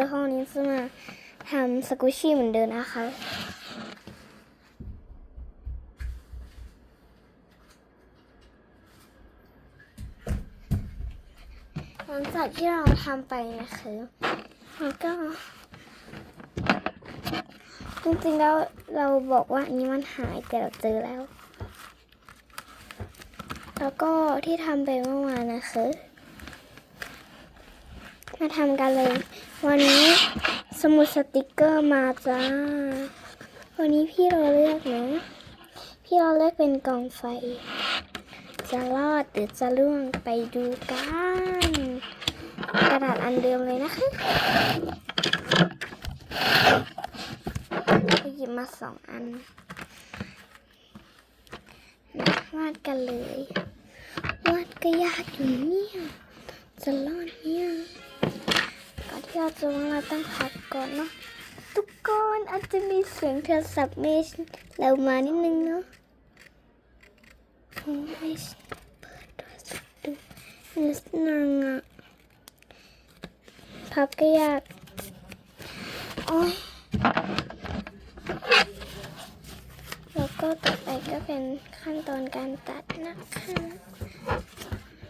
ทุกคนนี้จะมาทำสกูชี่เหมือนเดิมนะคะหลังจากที่เราทำไปนะคะแล้วก็ จริงๆแล้วเราบอกว่าอันนี้มันหายแต่เราเจอแล้ว แล้วก็ที่ทำไปเมื่อวานนะคะมาทำกันเลย วันนี้สมุดสติกเกอร์มาจ้า วันนี้พี่เราเลือกนะ พี่เราเลือกเป็นกองไฟ จะรอดหรือจะล่วงไปดูกัน กระดาษอันเดิมเลยนะคะหยิบมาสองอันวาดกันเลย วาดก็ยากอยู่เนี่ย จะรอดเนี่ย เราจะมาเราต้องพักก่อนเนาะทุกคนอาจจะมีเสียงโทรศัพท์เมชเรามานิดนึงเนาะโอ้ยเปิดโทรศัพท์ดูนิดนึงอะพับก็ยากโอ้ยแล้วก็ต่อไปก็เป็นขั้นตอนการตัดนะคะ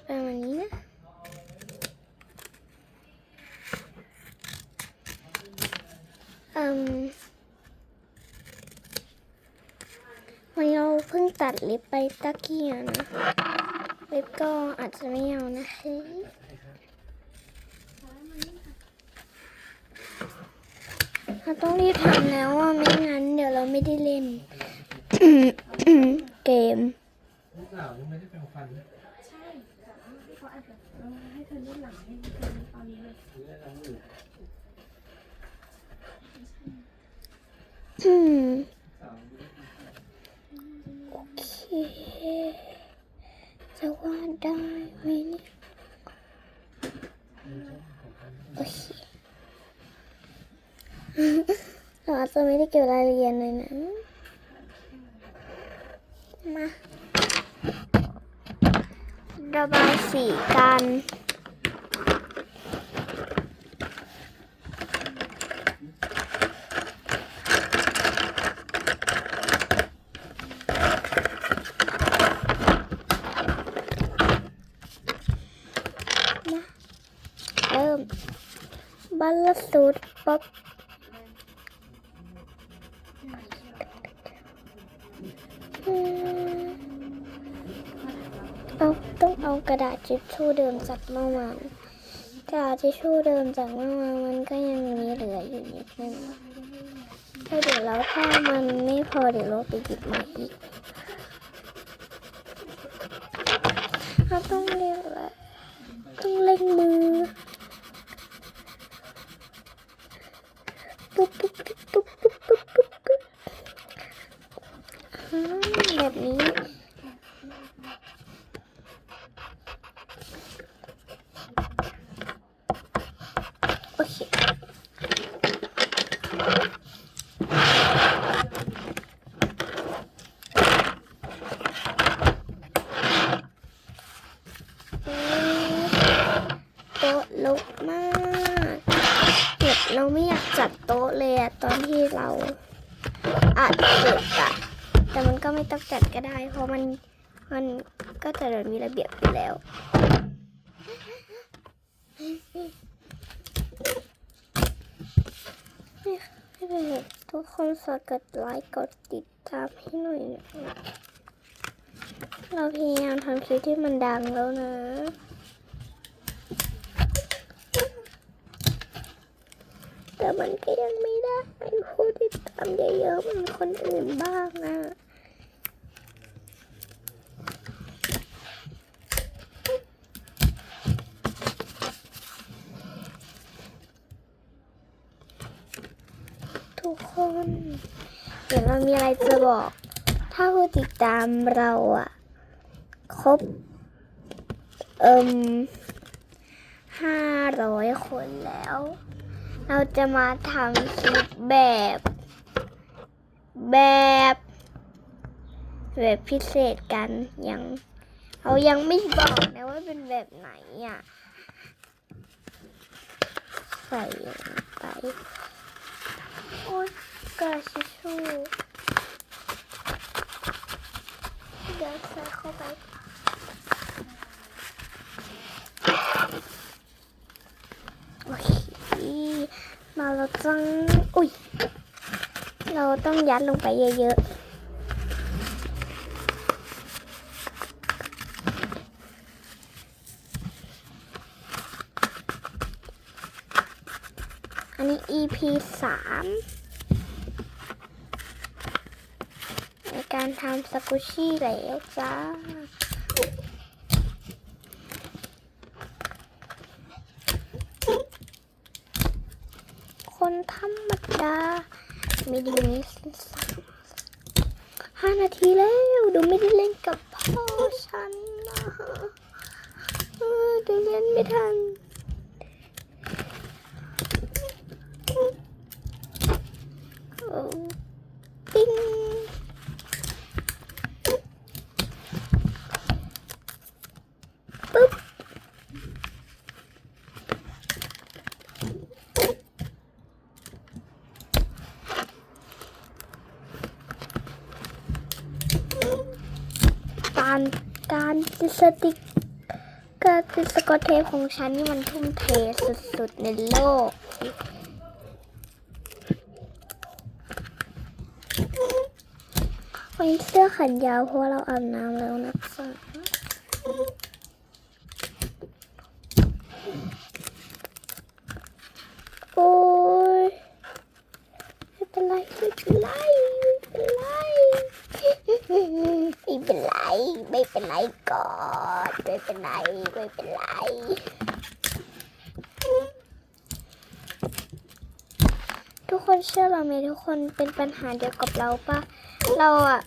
ประมาณนี้นะ อืมวันเราเพิ่งตัดล็บไปตะกี้นะล็บก็อาจจะไม่เอานะคะเราต้องรีบทำแล้วว่าไม่งั้น เดี๋ยวเราไม่ได้เล่น เกมลูกสาวยังไม่ได้แปรงฟันเลยอืมส โอเคจะวาดได้ไหมเนี่ยโอเคเราอาจจะไม่ได้เก็บรายละเอียดเลยนะมาระบายสีกัน มาเริ่มบัลลสู ตรป๊อปเอาต้องเอากระดาษทิชชู่เดิมจากเมื่อวานกระดาษทิชชู่เดิมจากเมื่อวานมันก็ยังมีเหลืออยู่นิดนึงถ้าเดี๋ยวเราถ้ามันไม่พอเดี๋ยวเราไปหยิบมาอีกเราต้องเรียกอะต้องเล่งมือ แบบนี้ โอเค โต๊ะลกมากเก็บเราไม่อยากจัดโต๊ะเลยอะตอนที่เราอัดเก็บอะ แต่มันก็ไม่ต้องจัดก็ได้ เพราะมันมันก็จะมีระเบียบอยู่แล้วไม่เป็นทุกคนฝากกดไลค์กดติดตามให้หน่อยนะเราพยายามทำคลิปที่มันดังแล้วนะ แต่มันก็ยังไม่ได้ผู้ติดตามเยอะๆเหมือนคนอื่นบ้างอะทุกคนเดี๋ยวเรามีอะไรจะบอก ถ้าผู้ติดตามเราอะครบ เอิมห้าร้อยคนแล้ว เราจะมาทำคลิปแบบ แบบ แบบพิเศษกันยังเรายังไม่บอกนะว่าเป็นแบบไหนอะ ใส่อย่างไป โอ๊ยกระชิชูเดี๋ยวใส่เข้าไป โอเค ราต้องอุ้ย เราต้องยัดลงไปเยอะๆ อันนี้ EP สามในการทำสกุชี่แล้วจ้า คนธรรมดา ไม่ได้มีห้านาทีแล้วดูไม่ได้เล่นกับพ่อฉันนะดูเล่นไม่ทัน โอ้ปิ้งปึ๊บ การการติดสติกการติดสกอตเทปของฉันนี่มันทุ่มเทสุดๆในโลก วันนี้เสื้อแขนยาวเพราะเราอาบน้ำแล้วนะคะโอ้ยไม่เป็นไรไม่เป็นไรไม่เป็นไรไม่เป็นไรไม่เป็นไร ก่อนไม่เป็นไรไม่เป็นไรทุกคนเชื่อเราไหมทุกคนเป็นปัญหาเดียวกับเราปะเราอะ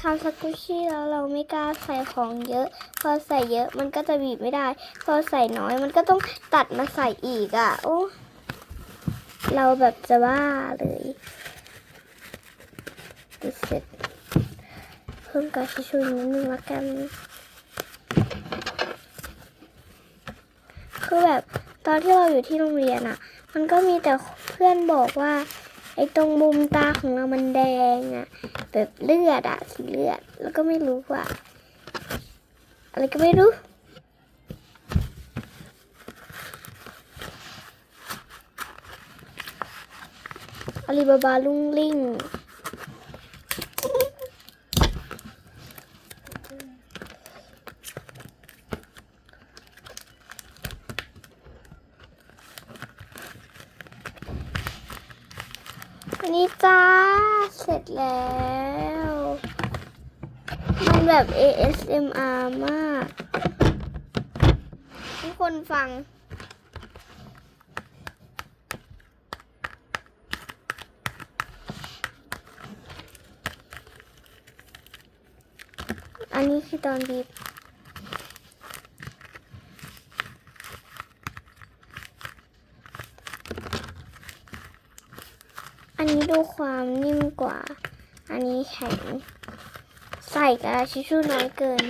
ทำสกุชี่แล้วเราไม่กล้าใส่ของเยอะ พอใส่เยอะมันก็จะบีบไม่ได้ พอใส่น้อยมันก็ต้องตัดมาใส่อีกอะโอ้เราแบบจะบ้าเลยเสร็จเพิ่มกาชิชูนิดนึงละกัน คือแบบตอนที่เราอยู่ที่โรงเรียนอะมันก็มีแต่เพื่อนบอกว่า ไอ้ตรงมุมตาของเรามันแดงอะแบบเลือดอะสีเลือด แล้วก็ไม่รู้ว่า อะไรก็ไม่รู้อาลีบาบาลุงลิง อันนี้จ้า เสร็จแล้ว มัน แบบ ASMR มาก ทุกคนฟัง อันนี้คือตอนบีบอันนี้ดูความนิ่มกว่า อันนี้แข็ง ใส่กระดาษทิชชู่น้อยเกิน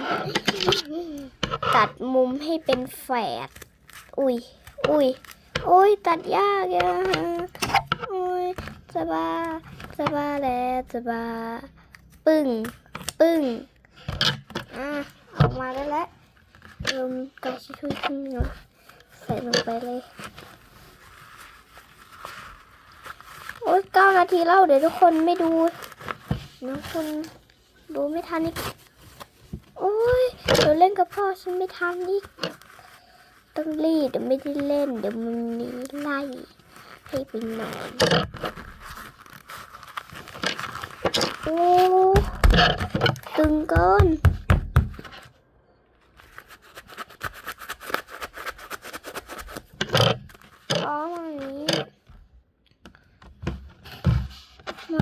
ตัดมุมให้เป็นแฝด อุ้ย อุ้ย โอ้ย ตัดยากอะโอ้ยจะบ้าจะบ้าแล้วจะบ้าปึ้ง ปึ้ง อะ ออกมาได้แล้วเริ่มกระดาษทิชชู่ขึ้นมาใส่ลงไปเลย โอ๊ยเก้านาทีแล้วเดี๋ยวทุกคนไม่ดูน้องคน ดูไม่ทันอีก โอ๊ยเดี๋ยวเล่นกับพ่อฉันไม่ทันอีก ต้องรีบเดี๋ยวไม่ได้เล่น เดี๋ยวมันมีไล่ให้ไปนอน โอ้ ตึงเกินอ๋อมานี้ มา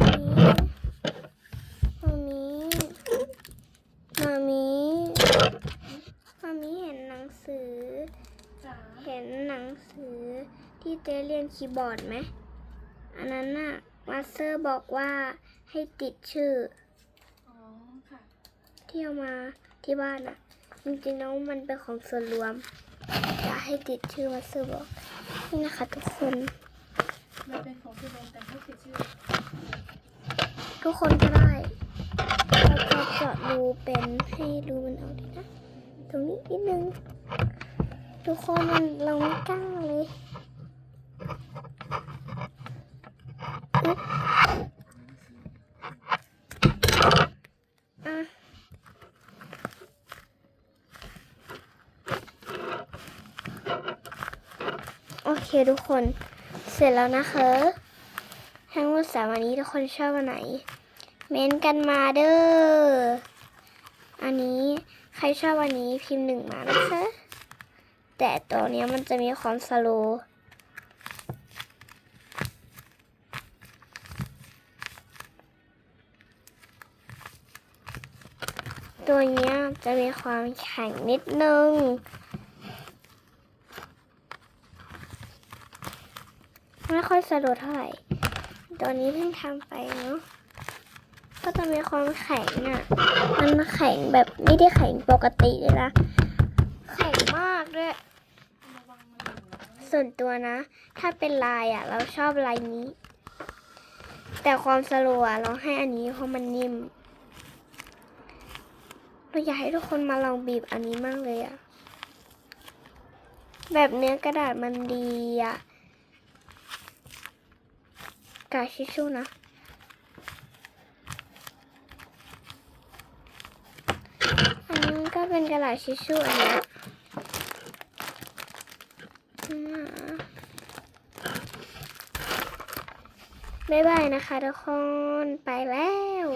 มีมามีมามีเห็นหนังสือ เห็นหนังสือที่ เจเรียนคีย์บอร์ดไหม อันนั้นน่ะมาสเตอร์บอกว่าให้ติดชื่อ อ๋อ ค่ะที่เอามาที่บ้านอะ จริงๆแล้วมันเป็นของส่วนรวมอยากให้ติดชื่อมาสเตอร์บอก นี่นะคะทุกคน มันเป็นของพี่โดมแต่ไม่เขียนชื่อ ทุกคนก็ได้เราจะเจาะรูเป็นให้รูมันออกดีนะ ตรงนี้นิดนึง ทุกคนมันเราไม่กล้าเลยอึ๊บอะโอ เคทุกคน เสร็จแล้วนะคะทั้งหมดสามวันนี้ทุกคนชอบวันไหน เม้นต์กันมาเด้อ อันนี้ใครชอบวันนี้พิมพ์หนึ่งมานะคะ แต่ตัวนี้มันจะมีความสโลตัวนี้จะมีความแข็งนิดนึง ไม่ ค่อยสะดวกเท่าไหร่ตัวนี้เพิ่งทำไปเนาะก็จะมีความแข็งอะ มันแข็งแบบไม่ได้แข็งปกติเลยนะ แข็งมากด้วย ส่วนตัวนะ ถ้าเป็นลายอะ เราชอบลายนี้ แต่ความสโลว์อะเราให้อันนี้เพราะมันนิ่ม เราอยากให้ทุกคนมาลองบีบอันนี้มากเลยอะ แบบเนื้อกระดาษมันดีอะ กระดาษชิชูนะอันนี้ก็เป็นกระดาษชิชูอันนี้บ๊ายบายนะคะทุกคน ไปแล้ว